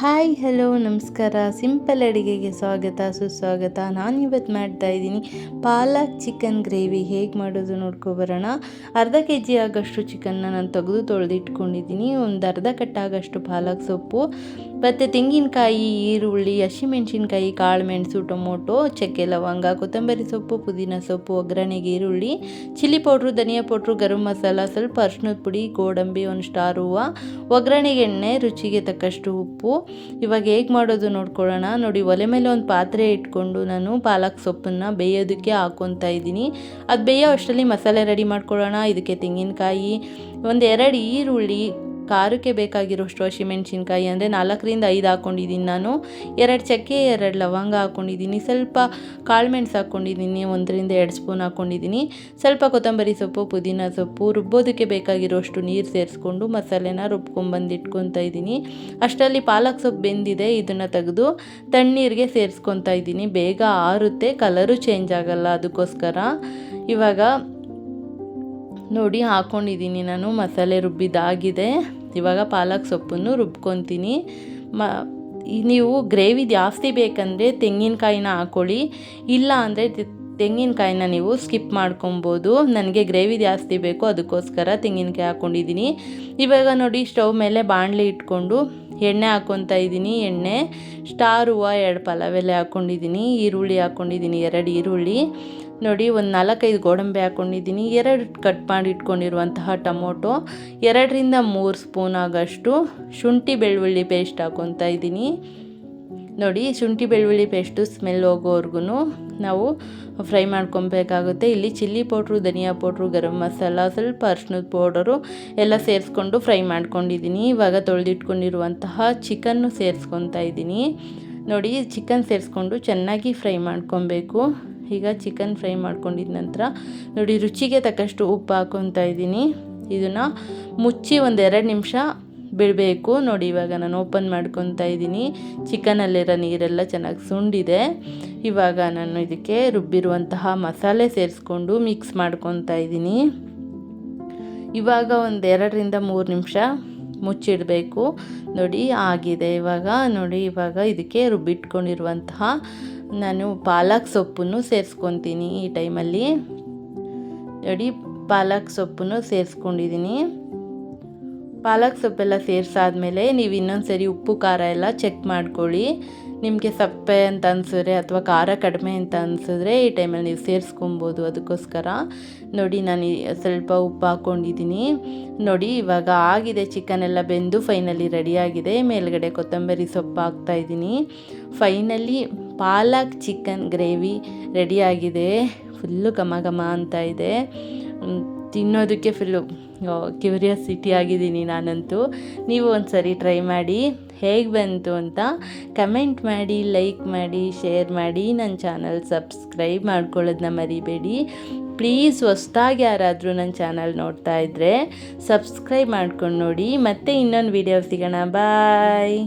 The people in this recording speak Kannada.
ಹಾಯ್, ಹಲೋ, ನಮಸ್ಕಾರ. ಸಿಂಪಲ್ ಅಡುಗೆಗೆ ಸ್ವಾಗತ, ಸುಸ್ವಾಗತ. ನಾನು ಇವತ್ತು ಮಾಡ್ತಾ ಇದ್ದೀನಿ. ಪಾಲಕ್ ಚಿಕನ್ ಗ್ರೇವಿ ಹೇಗೆ ಮಾಡೋದು ನೋಡ್ಕೊಬರೋಣ ಅರ್ಧ ಕೆ ಜಿ ಆಗೋಷ್ಟು ಚಿಕನ್ನ ನಾನು ತೆಗೆದು ತೊಳೆದಿಟ್ಕೊಂಡಿದ್ದೀನಿ. ಒಂದು ಅರ್ಧ ಕಟ್ಟಾಗಷ್ಟು ಪಾಲಕ್ ಸೊಪ್ಪು. ಮತ್ತು ತೆಂಗಿನಕಾಯಿ, ಈರುಳ್ಳಿ, ಹಸಿಮೆಣ್ಸಿನ್ಕಾಯಿ ಕಾಳು ಮೆಣಸು ಟೊಮೊಟೊ, ಚಕ್ಕೆ ಲವಂಗ, ಕೊತ್ತಂಬರಿ ಸೊಪ್ಪು, ಪುದೀನ ಸೊಪ್ಪು, ಒಗ್ಗರಣೆಗೆ ಈರುಳ್ಳಿ, ಚಿಲ್ಲಿ ಪೌಡ್ರು, ಧನಿಯಾ ಪೌಡ್ರು, ಗರಂ ಮಸಾಲ, ಸ್ವಲ್ಪ ಅರ್ಶಿನದ ಪುಡಿ, ಗೋಡಂಬಿ, ಒಂದು ಸ್ಟಾರ್ ಹೂವು, ಒಗ್ಗರಣೆಗೆ ಎಣ್ಣೆ, ರುಚಿಗೆ ತಕ್ಕಷ್ಟು ಉಪ್ಪು ಇವಾಗ ಹೇಗೆ ಮಾಡೋದು ನೋಡ್ಕೊಳ್ಳೋಣ. ನೋಡಿ, ಒಲೆ ಮೇಲೆ ಒಂದು ಪಾತ್ರೆ ಇಟ್ಕೊಂಡು ನಾನು ಪಾಲಕ್ ಸೊಪ್ಪನ್ನು ಬೇಯೋದಕ್ಕೆ ಹಾಕ್ಕೊತಾ ಇದ್ದೀನಿ. ಅದು ಬೇಯೋ ಅಷ್ಟರಲ್ಲಿ ಮಸಾಲೆ ರೆಡಿ ಮಾಡ್ಕೊಳ್ಳೋಣ. ಇದಕ್ಕೆ ತೆಂಗಿನಕಾಯಿ, ಒಂದು ಎರಡು ಈರುಳ್ಳಿ ಖಾರಕ್ಕೆ ಬೇಕಾಗಿರೋಷ್ಟು ಹಸಿಮೆಣ್ಸಿನ್ಕಾಯಿ ಅಂದರೆ ನಾಲ್ಕರಿಂದ ಐದು ಹಾಕ್ಕೊಂಡಿದ್ದೀನಿ ನಾನು. ಎರಡು ಚಕ್ಕೆ, ಎರಡು ಲವಂಗ ಹಾಕ್ಕೊಂಡಿದ್ದೀನಿ. ಸ್ವಲ್ಪ ಕಾಳು ಮೆಣಸು ಹಾಕ್ಕೊಂಡಿದ್ದೀನಿ. ಒಂದರಿಂದ ಎರಡು ಸ್ಪೂನ್ ಹಾಕ್ಕೊಂಡಿದ್ದೀನಿ. ಸ್ವಲ್ಪ ಕೊತ್ತಂಬರಿ ಸೊಪ್ಪು, ಪುದೀನ ಸೊಪ್ಪು ರುಬ್ಬೋದಕ್ಕೆ ಬೇಕಾಗಿರೋಷ್ಟು ನೀರು ಸೇರಿಸ್ಕೊಂಡು ಮಸಾಲೆನ ರುಬ್ಕೊಂಬಂದು ಇಟ್ಕೊತಾ ಇದ್ದೀನಿ. ಅಷ್ಟರಲ್ಲಿ ಪಾಲಕ್ ಸೊಪ್ಪು ಬೆಂದಿದೆ, ಇದನ್ನು ತೆಗೆದು ತಣ್ಣೀರಿಗೆ ಸೇರಿಸ್ಕೊತಾ ಇದ್ದೀನಿ. ಬೇಗ ಆರುತ್ತೆ, ಕಲರು ಚೇಂಜ್ ಆಗಲ್ಲ ಅದಕ್ಕೋಸ್ಕರ. ಇವಾಗ ನೋಡಿ, ಹಾಕ್ಕೊಂಡಿದ್ದೀನಿ ನಾನು. ಮಸಾಲೆ ರುಬ್ಬಿದಾಗಿದೆ ಇವಾಗ ಪಾಲಕ್ ಸೊಪ್ಪನ್ನು ರುಬ್ಕೊತೀನಿ. ಮ ನೀವು ಗ್ರೇವಿ ಜಾಸ್ತಿ ಬೇಕಂದರೆ ತೆಂಗಿನಕಾಯಿನ ಹಾಕ್ಕೊಳ್ಳಿ ಇಲ್ಲ ಅಂದರೆ ತೆಂಗಿನಕಾಯಿನ ನೀವು ಸ್ಕಿಪ್ ಮಾಡ್ಕೊಬೋದು. ನನಗೆ ಗ್ರೇವಿ ಜಾಸ್ತಿ ಬೇಕು, ಅದಕ್ಕೋಸ್ಕರ ತೆಂಗಿನಕಾಯಿ ಹಾಕ್ಕೊಂಡಿದ್ದೀನಿ ಇವಾಗ ನೋಡಿ, ಸ್ಟವ್ ಮೇಲೆ ಬಾಣಲೆ ಇಟ್ಕೊಂಡು ಎಣ್ಣೆ ಹಾಕ್ಕೊತಾ ಇದ್ದೀನಿ. ಎಣ್ಣೆ, ಸ್ಟಾರ್ ಹೂವು, ಎರಡು ಪಲಾವೆಲೆ ಹಾಕ್ಕೊಂಡಿದ್ದೀನಿ ಈರುಳ್ಳಿ ಹಾಕ್ಕೊಂಡಿದ್ದೀನಿ ಎರಡು ಈರುಳ್ಳಿ. ನೋಡಿ, ಒಂದು ನಾಲ್ಕೈದು ಗೋಡಂಬಿ ಹಾಕ್ಕೊಂಡಿದ್ದೀನಿ ಎರಡು ಕಟ್ ಮಾಡಿ ಇಟ್ಕೊಂಡಿರುವಂತಹ ಟೊಮೊಟೊ, ಎರಡರಿಂದ ಮೂರು ಸ್ಪೂನ್ ಆಗೋಷ್ಟು ಶುಂಠಿ ಬೆಳ್ಳುಳ್ಳಿ ಪೇಸ್ಟ್ ಹಾಕ್ಕೊತಾ ಇದ್ದೀನಿ. ನೋಡಿ, ಶುಂಠಿ ಬೆಳ್ಳುಳ್ಳಿ ಪೇಸ್ಟು ಸ್ಮೆಲ್ ಹೋಗೋವರೆಗೂ ನಾವು ಫ್ರೈ ಮಾಡ್ಕೊಬೇಕಾಗುತ್ತೆ. ಇಲ್ಲಿ ಚಿಲ್ಲಿ ಪೌಡ್ರು, ಧನಿಯಾ ಪೌಡ್ರು, ಗರಂ ಮಸಾಲ, ಸ್ವಲ್ಪ ಅರ್ಶಿನದ ಪೌಡರು ಎಲ್ಲ ಸೇರಿಸ್ಕೊಂಡು ಫ್ರೈ ಮಾಡ್ಕೊಂಡಿದ್ದೀನಿ. ಇವಾಗ ತೊಳೆದಿಟ್ಕೊಂಡಿರುವಂತಹ ಚಿಕನ್ನು ಸೇರಿಸ್ಕೊತಾ ಇದ್ದೀನಿ. ನೋಡಿ ಚಿಕನ್ ಸೇರಿಸ್ಕೊಂಡು ಚೆನ್ನಾಗಿ ಫ್ರೈ ಮಾಡ್ಕೊಬೇಕು. ಈಗ ಚಿಕನ್ ಫ್ರೈ ಮಾಡ್ಕೊಂಡಿದ ನಂತರ ನೋಡಿ, ರುಚಿಗೆ ತಕ್ಕಷ್ಟು ಉಪ್ಪು ಹಾಕ್ಕೊತಾ ಇದ್ದೀನಿ. ಇದನ್ನು ಮುಚ್ಚಿ ಒಂದು ಎರಡು ನಿಮಿಷ ಬಿಡಬೇಕು. ನೋಡಿ, ಇವಾಗ ನಾನು ಓಪನ್ ಮಾಡ್ಕೊತಾ ಇದ್ದೀನಿ. ಚಿಕನಲ್ಲಿರೋ ನೀರೆಲ್ಲ ಚೆನ್ನಾಗಿ ಸುಂಡಿದೆ. ಇವಾಗ ನಾನು ಇದಕ್ಕೆ ರುಬ್ಬಿರುವಂತಹ ಮಸಾಲೆ ಸೇರಿಸ್ಕೊಂಡು ಮಿಕ್ಸ್ ಮಾಡ್ಕೊತಾ ಇದ್ದೀನಿ. ಇವಾಗ ಒಂದು ಎರಡರಿಂದ ಮೂರು ನಿಮಿಷ ಮುಚ್ಚಿಡಬೇಕು. ನೋಡಿ, ಆಗಿದೆ. ಇವಾಗ ನೋಡಿ, ಇವಾಗ ಇದಕ್ಕೆ ರುಬ್ಬಿಟ್ಕೊಂಡಿರುವಂತಹ ನಾನು ಪಾಲಕ್ ಸೊಪ್ಪನ್ನು ಸೇರಿಸ್ಕೊತೀನಿ ಈ ಟೈಮಲ್ಲಿ ನೋಡಿ, ಪಾಲಕ್ ಸೊಪ್ಪನ್ನು ಸೇರಿಸ್ಕೊಂಡಿದ್ದೀನಿ. ಪಾಲಕ್ ಸೊಪ್ಪೆಲ್ಲ ಸೇರಿಸಾದ್ಮೇಲೆ ನೀವು ಇನ್ನೊಂದು ಸರಿ ಉಪ್ಪು, ಖಾರ ಎಲ್ಲ ಚೆಕ್ ಮಾಡ್ಕೊಳ್ಳಿ. ನಿಮಗೆ ಸಪ್ಪೆ ಅಂತ ಅನಿಸಿದ್ರೆ ಅಥವಾ ಖಾರ ಕಡಿಮೆ ಅಂತ ಅನಿಸಿದ್ರೆ ಈ ಟೈಮಲ್ಲಿ ನೀವು ಸೇರಿಸ್ಕೊಬೋದು ಅದಕ್ಕೋಸ್ಕರ. ನೋಡಿ, ನಾನು ಸ್ವಲ್ಪ ಉಪ್ಪು ಹಾಕ್ಕೊಂಡಿದ್ದೀನಿ. ನೋಡಿ, ಇವಾಗ ಆಗಿದೆ ಚಿಕನ್ ಎಲ್ಲ ಬೆಂದು ಫೈನಲಿ ರೆಡಿಯಾಗಿದೆ ಮೇಲ್ಗಡೆ ಕೊತ್ತಂಬರಿ ಸೊಪ್ಪು ಹಾಕ್ತಾಯಿದ್ದೀನಿ ಫೈನಲಿ ಪಾಲಕ್ ಚಿಕನ್ ಗ್ರೇವಿ ರೆಡಿಯಾಗಿದೆ ಫುಲ್ಲು ಘಮ ಘಮ ಅಂತ ಇದೆ. ತಿನ್ನೋದಕ್ಕೆ ಫುಲ್ಲು ಕ್ಯೂರಿಯಾಸಿಟಿ ಆಗಿದ್ದೀನಿ ನಾನಂತೂ. ನೀವು ಒಂದು ಸರಿ ಟ್ರೈ ಮಾಡಿ, ಹೇಗೆ ಬಂತು ಅಂತ ಕಮೆಂಟ್ ಮಾಡಿ ಲೈಕ್ ಮಾಡಿ ಶೇರ್ ಮಾಡಿ ನನ್ನ ಚಾನಲ್ ಸಬ್ಸ್ಕ್ರೈಬ್ ಮಾಡ್ಕೊಳ್ಳೋದನ್ನ ಮರಿಬೇಡಿ. ಪ್ಲೀಸ್ ಹೊಸ್ದಾಗಿ ಯಾರಾದರೂ ನನ್ನ ಚಾನಲ್ ನೋಡ್ತಾ ಇದ್ದರೆ ಸಬ್ಸ್ಕ್ರೈಬ್ ಮಾಡ್ಕೊಂಡು ನೋಡಿ. ಮತ್ತೆ ಇನ್ನೊಂದು ವಿಡಿಯೋ ಸಿಗೋಣ. ಬಾಯ್